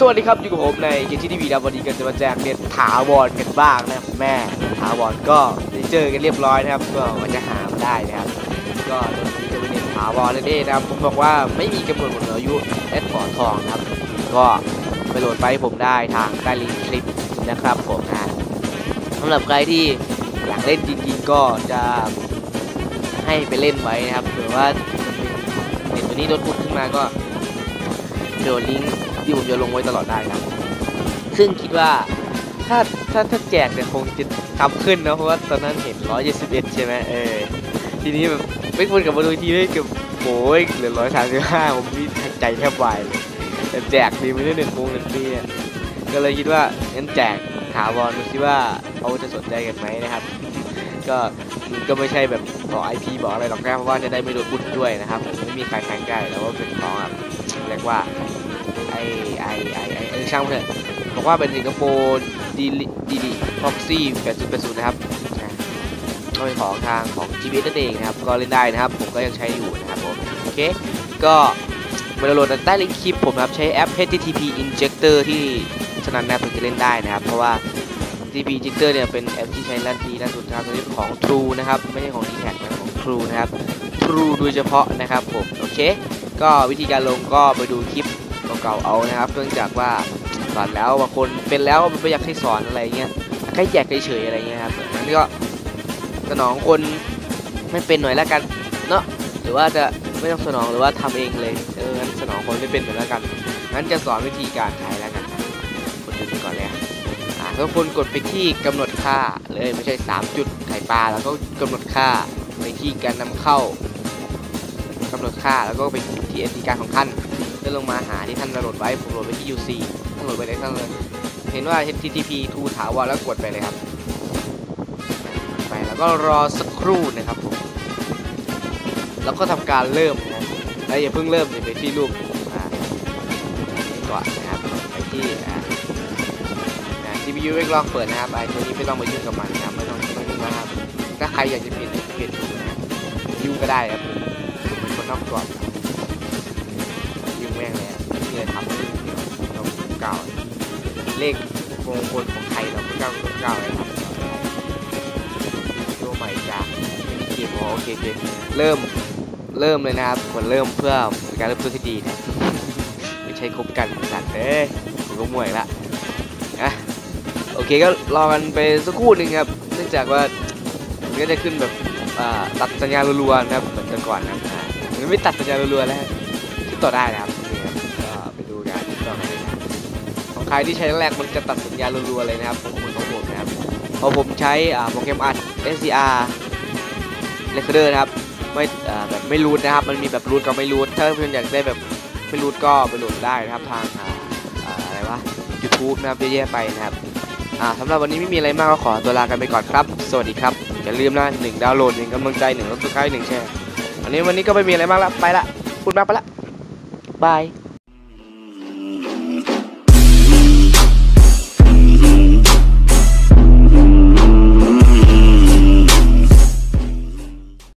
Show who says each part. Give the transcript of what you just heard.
Speaker 1: สวัสดีครับอยู่กับผมในเกมที่ทีวีดาววันนี้กันจะมาแจกเน็ตถาวรกันบ้างนะครับแม่ถาวรก็ได้เจอกันเรียบร้อยนะครับ ก็มันจะหามได้นะครับ ก็จะเป็นเน็ตถาวรนั่นเองนะครับผมบอกว่าไม่มีกำหนดหมดอายุแอดขอทองนะครับ ก็ไปโหลดไปให้ผมได้ทางใต้ลิงก์คลิปนะครับผมนะสำหรับใครที่อยากเล่นจริงๆก็จะให้ไปเล่นไว้นะครับเผื่อว่าเน็ตตัวนี้โดนพุดขึ้นมาก็เดี๋ยวลิงก์ ที่ผมจะลงไว้ตลอดได้ครับซึ่งคิดว่าถ้าถ้าถ้าแจกเนี่ยคงจะทำขึ้นนะเพราะว่าตอนนั้นเห็น 171 ใช่ไหมเออทีนี้แบบไม่ควรกลับมาดูทีไม่เกือบโอยเหลือ 135 ผมนี่ใจแทบวายเลยแต่แจกดีไม่ได้หนึ่งโมงหนึ่งปีนะก็เลยคิดว่างั้นแจกถาวรดูคิดว่าเขาจะสนใจกันไหมนะครับ ก็ก็ไม่ใช่แบบบอก IP บอกอะไรหรอกนะเพราะว่าจะได้ไม่โดนบุญด้วยนะครับไม่มีใครแทงได้แล้วว่าเป็นของแบบเรียกว่า ไอไอไอไอไอช่างเถอะบอกว่าเป็นสิงคโปร์ดีดีดีพ็อกซี่แปดศูนย์แปดศูนย์นะครับก็เป็นของทางของ GPS นั่นเองนะครับ ก็เล่นได้นะครับ ผมก็ยังใช้อยู่นะครับผมโอเค ก็มาดาวน์โหลดใต้ลิงก์คลิปผมนะครับ ใช้แอป HTTP Injector ที่ฉะนั้นนะครับถึงจะเล่นได้นะครับ เพราะว่า HTTP Injector เนี่ยเป็นแอปที่ใช้ลั่นทีล่าสุดนะครับตัวนี้เป็นของ True นะครับ ไม่ใช่ของ d t แทนะของ True นะครับ True โดยเฉพาะนะครับผม โอเค ก็วิธีการลงก็ไปดูคลิป เก่าๆเอานะครับ เนื่องจากว่าสอนแล้วบางคนเป็นแล้วมันไม่อยากให้สอนอะไรเงี้ยแค่แจกเฉยๆอะไรเงี้ยครับนั้นก็สนองคนไม่เป็นหน่อยแล้วกันเนาะหรือว่าจะไม่ต้องสนองหรือว่าทำเองเลยเอองั้นสนองคนไม่เป็นหน่อยแล้วกันงั้นจะสอนวิธีการใช้แล้วกันกดดูก่อนเลยอ่าทุกคนกดไปที่กำหนดค่าเลยไม่ใช่ 3 จุดไข่ปลาแล้วก็กำหนดค่าไปที่การนำเข้ากำหนดค่าแล้วก็ไปที่เอติการของท่าน ก็ลงมาหาที่ท่านโหลดไว้ผมโหลดไว้ที่ UC ท่านโหลดไปเลยท่านเลยเห็นว่า HTTP to ถาวรแล้วกดไปเลยครับ ไปแล้วก็รอสักครู่นะครับผมแล้วก็ทำการเริ่มนะแล้วอย่าเพิ่งเริ่มไปที่รูปอ่านี่ก่อนนะครับไปที่อ่าอ่า CPU เวกลองเปิดนะครับไอ้ตัวนี้ไม่ต้องมายุ่งกับมันนะครับไม่ต้องไม่ต้องยุ่งนะครับถ้าใครอยากจะเปลี่ยนเปลี่ยนถูนะยุ่งก็ได้ครับผมเป็นคนนอกกรอบ เลยอะไม่มีอะไรทำเราเก่าเลขมงคลของไทยเราก็เก้าเก้าเลยครับตัวใหม่จากเกมอ๋อโอเคโอเริ่มเริ่มเลยนะครับควรเริ่มเพื่อเป็นการเริ่มต้นที่ดีนะไม่ใช่คบกันสัตว์เอ้ยผมก็มวยละนะโอเคก็รอกันไปสักครู่หนึ่งครับเนื่องจากว่ามันก็จะขึ้นแบบตัดสัญญาณรัวๆนะครับเหมือนแต่ก่อนนะมันไม่ตัดสัญญาณรัวๆแล้วคลิปต่อได้นะครับ ต่อของใครที่ใช้แรกมันจะตัดสัญญาณรัวๆเลยนะครับของคุณของผมนะครับพราะผมใช้อ่าโปรแกรมอัด SCR Recorder นะครับไม่แบบไม่รูทนะครับ มันมีแบบรูทกับไม่รูทถ้าเพื่อนอยากได้แบบไม่รูทก็ไปโหลดได้นะครับทางออะไรวะ YouTube นะครับเยอะแยะไปนะครับสำหรับวันนี้ไม่มีอะไรมากก็ขอตัวลากันไปก่อนครับ สวัสดีครับ อย่าลืมนะหนึ่งดาวน์โหลดหนึ่งกำลังใจหนึ่งรับสไครต์หนึ่งแชร์วันนี้วันนี้ก็ไม่มีอะไรมากละไปละพูดมากไปละบาย